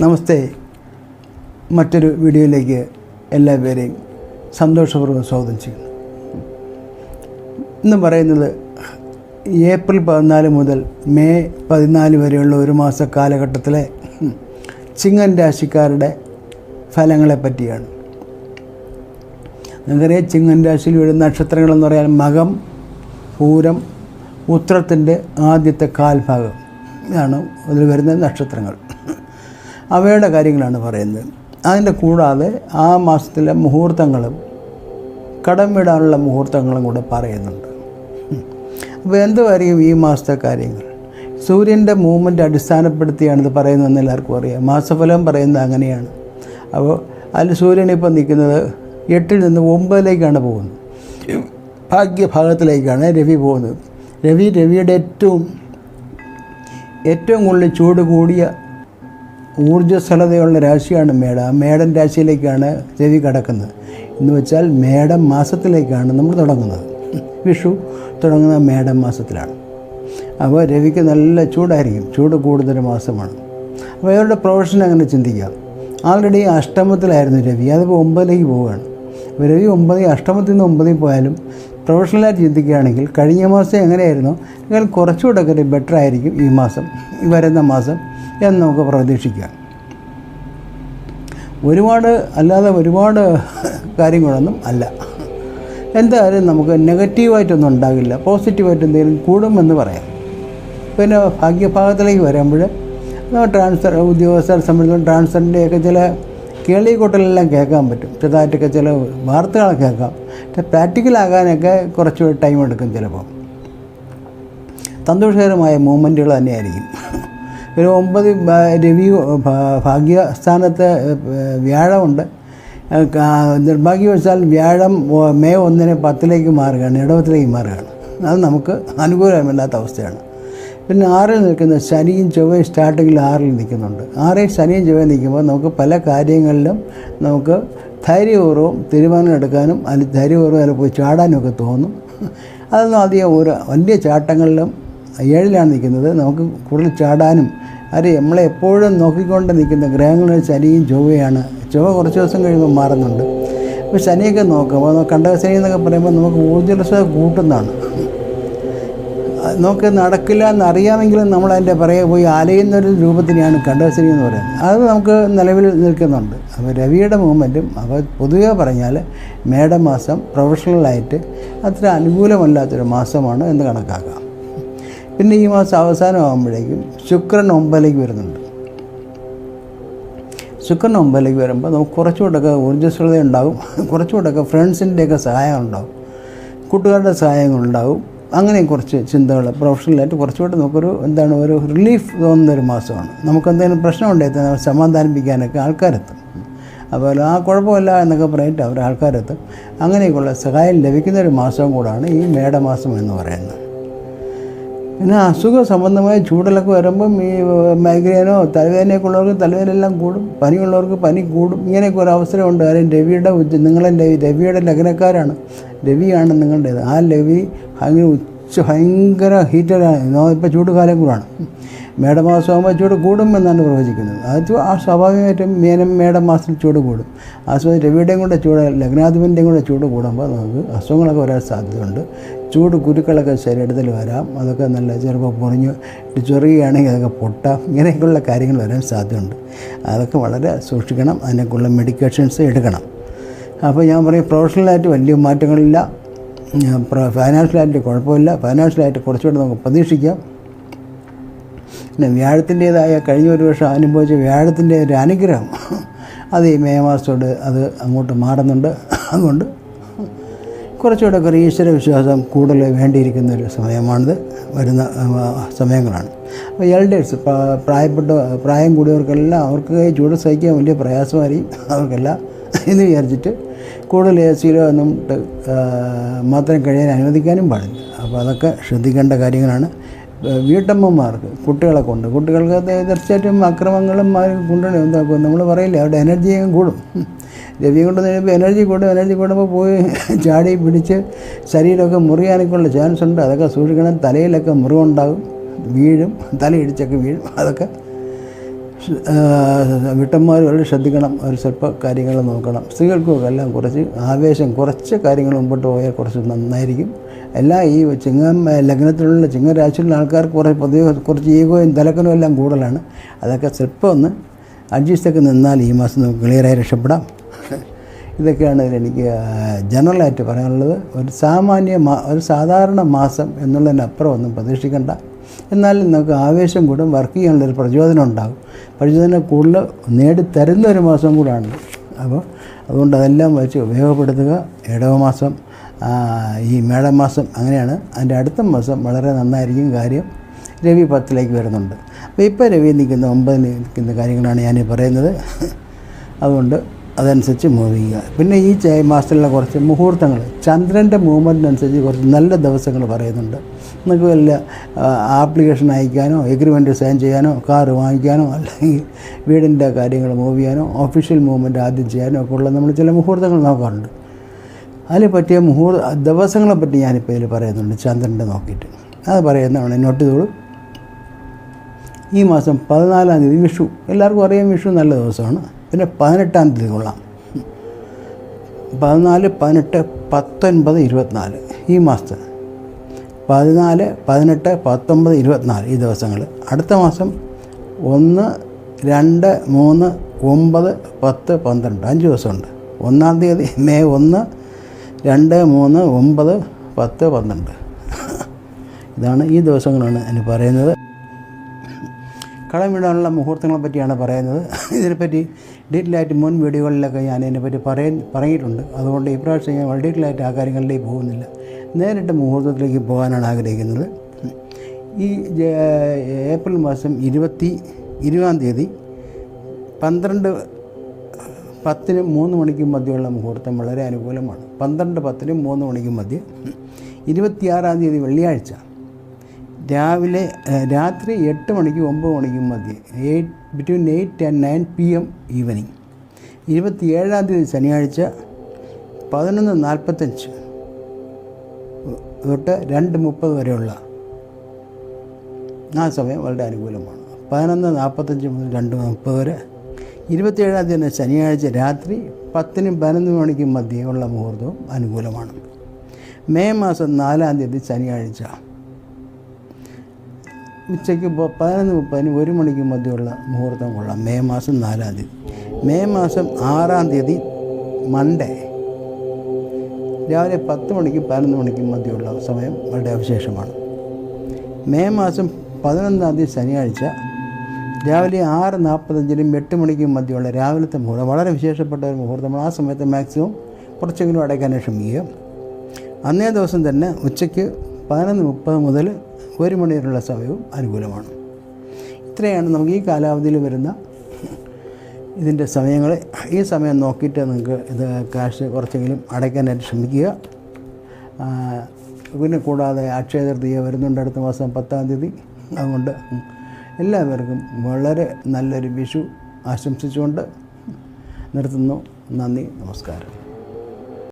നമസ്തേ. മറ്റൊരു വീഡിയോയിലേക്ക് എല്ലാ പേരെയും സന്തോഷപൂർവം സ്വാഗതം ചെയ്യുന്നു. ഇന്ന് പറയുന്നത് ഏപ്രിൽ പതിനാല് മുതൽ മെയ് പതിനാല് വരെയുള്ള ഒരു മാസ കാലഘട്ടത്തിലെ ചിങ്ങൻ രാശിക്കാരുടെ ഫലങ്ങളെ പറ്റിയാണ്. നിങ്ങൾക്കറിയാം ചിങ്ങൻ രാശിയിൽ വീഴുന്ന നക്ഷത്രങ്ങളെന്ന് പറയാൻ മകം പൂരം ഉത്രത്തിന്റെ ആദ്യത്തെ കാൽഭാഗം ഇതാണ് അതിൽ വരുന്ന നക്ഷത്രങ്ങൾ. അവയുടെ കാര്യങ്ങളാണ് പറയുന്നത്. അതിന്റെ കൂടാതെ ആ മാസത്തിലെ മുഹൂർത്തങ്ങളും കടം വിടാനുള്ള മുഹൂർത്തങ്ങളും കൂടെ പറയുന്നുണ്ട്. അപ്പോൾ എന്തുമായിരിക്കും ഈ മാസത്തെ കാര്യങ്ങൾ? സൂര്യന്റെ മൂവ്മെന്റ് അടിസ്ഥാനപ്പെടുത്തിയാണ് ഇത് പറയുന്നതെന്ന് എല്ലാവർക്കും അറിയാം. മാസഫലം പറയുന്നത് അങ്ങനെയാണ്. അപ്പോൾ അതിൽ സൂര്യൻ ഇപ്പോൾ നിൽക്കുന്നത് എട്ടിൽ നിന്ന് ഒമ്പതിലേക്കാണ് പോകുന്നത്. ഭാഗ്യഭാഗത്തിലേക്കാണ് രവി പോകുന്നത്. രവി രവിയുടെ ഏറ്റവും ഏറ്റവും കൂടുതൽ ചൂട് കൂടിയ ഊർജസ്വലതയുള്ള രാശിയാണ് മേട. മേടൻ രാശിയിലേക്കാണ് രവി കടക്കുന്നത്. എന്ന് വെച്ചാൽ മേടം മാസത്തിലേക്കാണ് നമ്മൾ തുടങ്ങുന്നത്. വിഷു തുടങ്ങുന്ന മേടം മാസത്തിലാണ്. അപ്പോൾ രവിക്ക് നല്ല ചൂടായിരിക്കും. ചൂട് കൂടുതൽ മാസമാണ്. അപ്പോൾ ഇവരുടെ പ്രൊഫഷൻ അങ്ങനെ ചിന്തിക്കാം. ആൾറെഡി അഷ്ടമത്തിലായിരുന്നു രവി. അതിപ്പോൾ ഒമ്പതിലേക്ക് പോവുകയാണ്. അപ്പോൾ രവി ഒമ്പതിൽ അഷ്ടമത്തിൽ നിന്ന് ഒമ്പതിൽ പോയാലും പ്രൊഫഷണലായിട്ട് ചിന്തിക്കുകയാണെങ്കിൽ കഴിഞ്ഞ മാസം എങ്ങനെയായിരുന്നു? എന്നാൽ കുറച്ചുകൂടെ ബെറ്റർ ആയിരിക്കും ഈ മാസം ഈ വരുന്ന മാസം. എന്ന് നമുക്ക് പ്രതീക്ഷിക്കാം. ഒരുപാട് അല്ലാതെ ഒരുപാട് കാര്യങ്ങളൊന്നും അല്ല. എന്തായാലും നമുക്ക് നെഗറ്റീവായിട്ടൊന്നും ഉണ്ടാകില്ല. പോസിറ്റീവായിട്ട് എന്തെങ്കിലും കൂടുമെന്ന് പറയാം. പിന്നെ ഭാഗ്യഭാഗത്തിലേക്ക് വരുമ്പോൾ ട്രാൻസ്ഫർ ഉദ്യോഗസ്ഥരെ സംബന്ധിച്ചും ട്രാൻസ്ഫറിന്റെയൊക്കെ ചില കേളിക്കൂട്ടലെല്ലാം കേൾക്കാൻ പറ്റും. ചെറുതായിട്ടൊക്കെ ചില വാർത്തകളൊക്കെ കേൾക്കാം. പ്രാക്ടിക്കലാകാനൊക്കെ കുറച്ച് ടൈം എടുക്കും ചിലപ്പോൾ സന്തോഷകരമായ മൂമെന്റുകൾ തന്നെയായിരിക്കും. ഒരു ഒമ്പത് രവി ഭാഗ്യസ്ഥാനത്ത് വ്യാഴമുണ്ട്. നിർഭാഗ്യവശാൽ വ്യാഴം മെയ് ഒന്നിന് പത്തിലേക്ക് മാറുകയാണ് ഇടവത്തിലേക്ക് മാറുകയാണ്. അത് നമുക്ക് അനുകൂലമല്ലാത്ത അവസ്ഥയാണ്. പിന്നെ ആറിൽ നിൽക്കുന്ന ശനിയും ചൊവ്വയും സ്റ്റാർട്ടിങ്ങിൽ ആറിൽ നിൽക്കുന്നുണ്ട്. ആറിൽ ശനിയും ചൊവ്വയും നിൽക്കുമ്പോൾ നമുക്ക് പല കാര്യങ്ങളിലും നമുക്ക് ധൈര്യപൂർവം തീരുമാനം എടുക്കാനും അതിൽ ധൈര്യപൂർവം അതിൽ പോയി ചാടാനും ഒക്കെ തോന്നും. അതൊന്നും അധികം ഒരു വലിയ ചാട്ടങ്ങളിലും ഏഴിലാണ് നിൽക്കുന്നത്. നമുക്ക് കൂടുതൽ ചാടാനും അത് നമ്മളെ എപ്പോഴും നോക്കിക്കൊണ്ട് നിൽക്കുന്ന ഗ്രഹങ്ങളിൽ ശനിയും ചൊവ്വയാണ് ചൊവ്വ കുറച്ച് ദിവസം കഴിയുമ്പോൾ മാറുന്നുണ്ട്. അപ്പോൾ ശനിയൊക്കെ നോക്കുമ്പോൾ കണ്ടകശനി എന്നൊക്കെ പറയുമ്പോൾ നമുക്ക് ഊർജസ്വത കൂട്ടുന്നതാണ്. നമുക്ക് നടക്കില്ല എന്നറിയാമെങ്കിലും നമ്മൾ അതിന്റെ പുറകെ പോയി അലയുന്ന ഒരു രൂപത്തിനെയാണ് കണ്ടകശനി എന്ന് പറയുന്നത്. അത് നമുക്ക് നിലവിൽ നിൽക്കുന്നുണ്ട്. അപ്പോൾ രവിയുടെ മൂവ്മെന്റും അപ്പോൾ പൊതുവേ പറഞ്ഞാൽ മേടമാസം പ്രൊഫഷണലായിട്ട് അത്ര അനുകൂലമല്ലാത്തൊരു മാസമാണ് എന്ന് കണക്കാക്കാം. പിന്നെ ഈ മാസം അവസാനമാകുമ്പോഴേക്കും ശുക്രൻ ഒമ്പതിലേക്ക് വരുന്നുണ്ട്. ശുക്രൻ ഒമ്പതിലേക്ക് വരുമ്പോൾ നമുക്ക് കുറച്ചുകൂടെയൊക്കെ ഊർജസ്വലത ഉണ്ടാകും. കുറച്ചുകൂടെയൊക്കെ ഫ്രണ്ട്സിന്റെയൊക്കെ സഹായം ഉണ്ടാകും. കൂട്ടുകാരുടെ സഹായങ്ങളുണ്ടാകും അങ്ങനെ കുറച്ച് ചിന്തകൾ പ്രൊഫഷണലായിട്ട് കുറച്ചുകൂടെ നമുക്കൊരു എന്താണ് ഒരു റിലീഫ് തോന്നുന്ന ഒരു മാസമാണ്. നമുക്ക് എന്തെങ്കിലും പ്രശ്നം ഉണ്ടായി സമാധാനിപ്പിക്കാനൊക്കെ ആൾക്കാരെത്തും. അപ്പോൾ ആ കുഴപ്പമില്ല എന്നൊക്കെ പറഞ്ഞിട്ട് അവർ ആൾക്കാരെത്തും. അങ്ങനെയൊക്കെയുള്ള സഹായം ലഭിക്കുന്ന ഒരു മാസം കൂടാണ് ഈ മേടമാസം എന്ന് പറയുന്നത്. പിന്നെ അസുഖ സംബന്ധമായ ചൂടലൊക്കെ വരുമ്പം ഈ മൈഗ്രെയിനോ തലവേദനയൊക്കെ ഉള്ളവർക്ക് തലവേദനയെല്ലാം കൂടും പനിയുള്ളവർക്ക് പനി കൂടും ഇങ്ങനെയൊക്കെ ഒരു അവസരമുണ്ട് കാര്യം രവിയുടെ നിങ്ങളെ രവിയുടെ ലഗ്നക്കാരാണ്. രവിയാണ് നിങ്ങളുടേത്. ആ രവി അങ്ങനെ ഉച്ച ഭയങ്കര ഹീറ്ററാണ് ഇപ്പോൾ ചൂടുകാലം കൂടാണ്. മേടമാസമാകുമ്പോൾ ചൂട് കൂടും എന്നാണ് പ്രവചിക്കുന്നത്. അത് ആ സ്വാഭാവികമായിട്ടും മേനം മേടമാസത്തിൽ ചൂട് കൂടും. ആ സമയത്ത് രവിയുടെയും കൂടെ ചൂട് ലഗ്നാധിപന്റെയും കൂടെ ചൂട് കൂടുമ്പോൾ നമുക്ക് അസുഖങ്ങളൊക്കെ വരാൻ സാധ്യതയുണ്ട്. ചൂട് കുരുക്കളൊക്കെ ശരീരത്തിൽ വരാം. അതൊക്കെ നല്ല ചിലപ്പോൾ പൊറിഞ്ഞ് ചൊറിയുകയാണെങ്കിൽ അതൊക്കെ പൊട്ടാം. ഇങ്ങനെയൊക്കെയുള്ള കാര്യങ്ങൾ വരാൻ സാധ്യതയുണ്ട്. അതൊക്കെ വളരെ സൂക്ഷിക്കണം. അതിനൊക്കെയുള്ള മെഡിക്കേഷൻസ് എടുക്കണം. അപ്പോൾ ഞാൻ പറയും പ്രൊഫഷണലായിട്ട് വലിയ മാറ്റങ്ങളില്ല. ഫൈനാൻഷ്യലായിട്ട് കുഴപ്പമില്ല. ഫൈനാൻഷ്യലായിട്ട് കുറച്ചുകൂടെ നമുക്ക് പ്രതീക്ഷിക്കാം. പിന്നെ വ്യാഴത്തിന്റേതായ കഴിഞ്ഞ ഒരു വർഷം അനുഭവിച്ച വ്യാഴത്തിന്റെ ഒരു അനുഗ്രഹം. അത് ഈ മെയ് മാസത്തോട് അത് അങ്ങോട്ട് മാറുന്നുണ്ട്. അതുകൊണ്ട് കുറച്ചുകൂടെ ഒക്കെ ഈശ്വര വിശ്വാസം കൂടുതൽ വേണ്ടിയിരിക്കുന്ന ഒരു സമയമാണിത്. വരുന്ന സമയങ്ങളാണ്. അപ്പോൾ എൽഡേഴ്സ് പ്രായപ്പെട്ട പ്രായം കൂടിയവർക്കെല്ലാം അവർക്ക് ചൂട് സഹിക്കാൻ വലിയ പ്രയാസമായിരിക്കും. അവർക്കെല്ലാം എന്ന് വിചാരിച്ചിട്ട് കൂടുതൽ എ സിയിലോ ഒന്നും മാത്രം കഴിയാൻ അനുവദിക്കാനും പാടില്ല. അപ്പോൾ അതൊക്കെ ശ്രദ്ധിക്കേണ്ട കാര്യങ്ങളാണ്. വീട്ടമ്മമാർക്ക് കുട്ടികളെ കൊണ്ട് കുട്ടികൾക്ക് തീർച്ചയായിട്ടും അക്രമങ്ങളും കൊണ്ടുണ്ട് എന്താക്കും നമ്മൾ പറയില്ലേ അവരുടെ എനർജിയും കൂടും. രവി കൊണ്ട് കഴിയുമ്പോൾ എനർജി കൂടും എനർജി കൂടുമ്പോൾ പോയി ചാടി പിടിച്ച് ശരീരമൊക്കെ മുറിയാനൊക്കെയുള്ള ചാൻസ് ഉണ്ട്. അതൊക്കെ സൂക്ഷിക്കണം. തലയിലൊക്കെ മുറിവുണ്ടാകും. വീഴും. തലയിടിച്ചൊക്കെ വീഴും. അതൊക്കെ വിട്ടന്മാർ വളരെ ശ്രദ്ധിക്കണം. ഒരു സ്വല്പ കാര്യങ്ങൾ നോക്കണം. സ്ത്രീകൾക്കും എല്ലാം കുറച്ച് ആവേശം കുറച്ച് കാര്യങ്ങൾ മുമ്പോട്ട് പോയാൽ കുറച്ച് നന്നായിരിക്കും. എല്ലാ ഈ ചിങ്ങം ലഗ്നത്തിലുള്ള ചിങ്ങരാശിയിലുള്ള ആൾക്കാർക്ക് കുറേ പൊതുവെ കുറച്ച് ഈഗോയും തലക്കനും എല്ലാം കൂടുതലാണ്. അതൊക്കെ സ്വല്പം ഒന്ന് അഡ്ജസ്റ്റൊക്കെ നിന്നാൽ ഈ മാസം നമുക്ക് ക്ലിയറായി രക്ഷപ്പെടാം. ഇതൊക്കെയാണ് എനിക്ക് ജനറലായിട്ട് പറയാനുള്ളത്. ഒരു സാമാന്യ ഒരു സാധാരണ മാസം എന്നുള്ളതിനപ്പുറം ഒന്നും പ്രതീക്ഷിക്കേണ്ട. എന്നാലും നമുക്ക് ആവേശം കൂടും വർക്ക് ചെയ്യാനുള്ളൊരു പ്രചോദനം ഉണ്ടാകും. പ്രചോദനം കൂടുതൽ നേടിത്തരുന്ന ഒരു മാസം കൂടാണ്. അപ്പോൾ അതുകൊണ്ട് അതെല്ലാം വെച്ച് ഉപയോഗപ്പെടുത്തുക. ഇടവമാസം ഈ മേടമാസം അങ്ങനെയാണ്. അതിന്റെ അടുത്ത മാസം വളരെ നന്നായിരിക്കും കാര്യം. രവി പത്തിലേക്ക് വരുന്നുണ്ട്. അപ്പോൾ ഇപ്പോൾ രവി നിൽക്കുന്ന ഒമ്പതിന് നിൽക്കുന്ന കാര്യങ്ങളാണ് ഞാൻ പറയുന്നത്. അതുകൊണ്ട് അതനുസരിച്ച് മൂവ് ചെയ്യുക. പിന്നെ ഈ മാസത്തിലുള്ള കുറച്ച് മുഹൂർത്തങ്ങൾ ചന്ദ്രന്റെ മൂവ്മെന്റിനനുസരിച്ച് കുറച്ച് നല്ല ദിവസങ്ങൾ പറയുന്നുണ്ട്. നമുക്ക് വല്ല ആപ്ലിക്കേഷൻ അയക്കാനോ എഗ്രിമെന്റ് സൈൻ ചെയ്യാനോ കാറ് വാങ്ങിക്കാനോ അല്ലെങ്കിൽ വീടിന്റെ കാര്യങ്ങൾ മൂവ് ചെയ്യാനോ ഒഫീഷ്യൽ മൂവ്മെന്റ് ആദ്യം ചെയ്യാനോ ഒക്കെ ഉള്ള നമ്മൾ ചില മുഹൂർത്തങ്ങൾ നോക്കാറുണ്ട്. അതിൽ പറ്റിയ മുഹൂർ ദിവസങ്ങളെ പറ്റി ഞാനിപ്പോൾ ഇതിൽ പറയുന്നുണ്ട് ചന്ദ്രന്റെ നോക്കിയിട്ട്. അത് പറയുന്നതാണ് നോട്ട് ചെയ്തോളൂ. ഈ മാസം പതിനാലാം തീയതി വിഷു. എല്ലാവർക്കും അറിയാം വിഷു നല്ല ദിവസമാണ്. പിന്നെ പതിനെട്ടാം തീയതി കൊള്ളാം. പതിനാല് പതിനെട്ട് പത്തൊൻപത് ഇരുപത്തിനാല് ഈ മാസത്തെ. പതിനാല് പതിനെട്ട് പത്തൊമ്പത് ഇരുപത്തിനാല് ഈ ദിവസങ്ങൾ. അടുത്ത മാസം ഒന്ന് രണ്ട് മൂന്ന് ഒമ്പത് പത്ത് പന്ത്രണ്ട് അഞ്ച് ദിവസമുണ്ട്. ഒന്നാം തീയതി മെയ് ഒന്ന് രണ്ട് മൂന്ന് ഒമ്പത് പത്ത് പന്ത്രണ്ട്. ഇതാണ് ഈ ദിവസങ്ങളാണ് എനിക്ക് പറയുന്നത്. കളം വിടാനുള്ള മുഹൂർത്തങ്ങളെ പറ്റിയാണ് പറയുന്നത്. ഇതിനെപ്പറ്റി ഡീറ്റെയിലായിട്ട് മുൻ വീഡിയോകളിലൊക്കെ ഞാൻ ഇതിനെപ്പറ്റി പറയ പറഞ്ഞിട്ടുണ്ട്. അതുകൊണ്ട് ഈ പ്രാവശ്യം ഞാൻ ഡീറ്റെയിലായിട്ട് ആ കാര്യങ്ങളിലേക്ക് പോകുന്നില്ല. നേരിട്ട് മുഹൂർത്തത്തിലേക്ക് പോകാനാണ് ആഗ്രഹിക്കുന്നത്. ഈ ഏപ്രിൽ മാസം ഇരുപത്തി ഇരുപതാം തീയതി പന്ത്രണ്ട് പത്തിന് മൂന്ന് മണിക്കും മധ്യമുള്ള മുഹൂർത്തം വളരെ അനുകൂലമാണ്. പന്ത്രണ്ട് പത്തിനും മൂന്ന് മണിക്കും മധ്യ. ഇരുപത്തിയാറാം തീയതി വെള്ളിയാഴ്ച. രാവിലെ രാത്രി എട്ട് മണിക്കും ഒമ്പത് മണിക്കും മതി. Eight between eight and nine P M evening ഇരുപത്തി ഏഴാം തീയതി ശനിയാഴ്ച പതിനൊന്ന് നാൽപ്പത്തഞ്ച് തൊട്ട് രണ്ട് മുപ്പത് വരെയുള്ള ആ സമയം വളരെ അനുകൂലമാണ്. പതിനൊന്ന് നാൽപ്പത്തഞ്ച് മുതൽ രണ്ട് മുപ്പത് വരെ. ഇരുപത്തിയേഴാം തീയതി ശനിയാഴ്ച രാത്രി പത്തിനും പതിനൊന്ന് മണിക്കും മധ്യേ ഉള്ള മുഹൂർത്തവും അനുകൂലമാണ്. മെയ് മാസം നാലാം തീയതി ശനിയാഴ്ച. ഉച്ചയ്ക്ക് പതിനൊന്ന് മുപ്പതിന് ഒരു മണിക്ക് മധ്യമുള്ള മുഹൂർത്തം കൊള്ളാം. മെയ് മാസം നാലാം തീയതി. മെയ് മാസം ആറാം തീയതി മൺഡേ രാവിലെ പത്ത് മണിക്ക് പതിനൊന്ന് മണിക്ക് മധ്യമുള്ള സമയം വളരെ അവശേഷമാണ്. മെയ് മാസം പതിനൊന്നാം തീയതി ശനിയാഴ്ച. രാവിലെ ആറ് നാൽപ്പത്തഞ്ചിനും എട്ട് മണിക്കും മധ്യമുള്ള രാവിലത്തെ മുഹൂർത്തം. വളരെ വിശേഷപ്പെട്ട ഒരു മുഹൂർത്തമാണ്. ആ സമയത്ത് മാക്സിമം കുറച്ചെങ്കിലും അടയ്ക്കാനേ ശ്രമിക്കുക. അന്നേ ദിവസം തന്നെ ഉച്ചയ്ക്ക് പതിനൊന്ന് മുപ്പത് മുതൽ ഒരു മണിവരെയുള്ള സമയവും അനുകൂലമാണ്. ഇത്രയാണ് നമുക്ക് ഈ കാലാവധിയിൽ വരുന്ന ഇതിന്റെ സമയങ്ങൾ ഈ സമയം നോക്കിയിട്ട് നിങ്ങൾക്ക് ഇത് ക്യാഷ് കുറച്ചെങ്കിലും അടയ്ക്കാനായിട്ട് ശ്രമിക്കുക. പിന്നെ കൂടാതെ അക്ഷയ തൃതീയ വരുന്നുണ്ട് അടുത്ത മാസം പത്താം തീയതി. അതുകൊണ്ട് എല്ലാവർക്കും വളരെ നല്ലൊരു വിഷു ആശംസിച്ചുകൊണ്ട് നിർത്തുന്നു. നന്ദി നമസ്കാരം.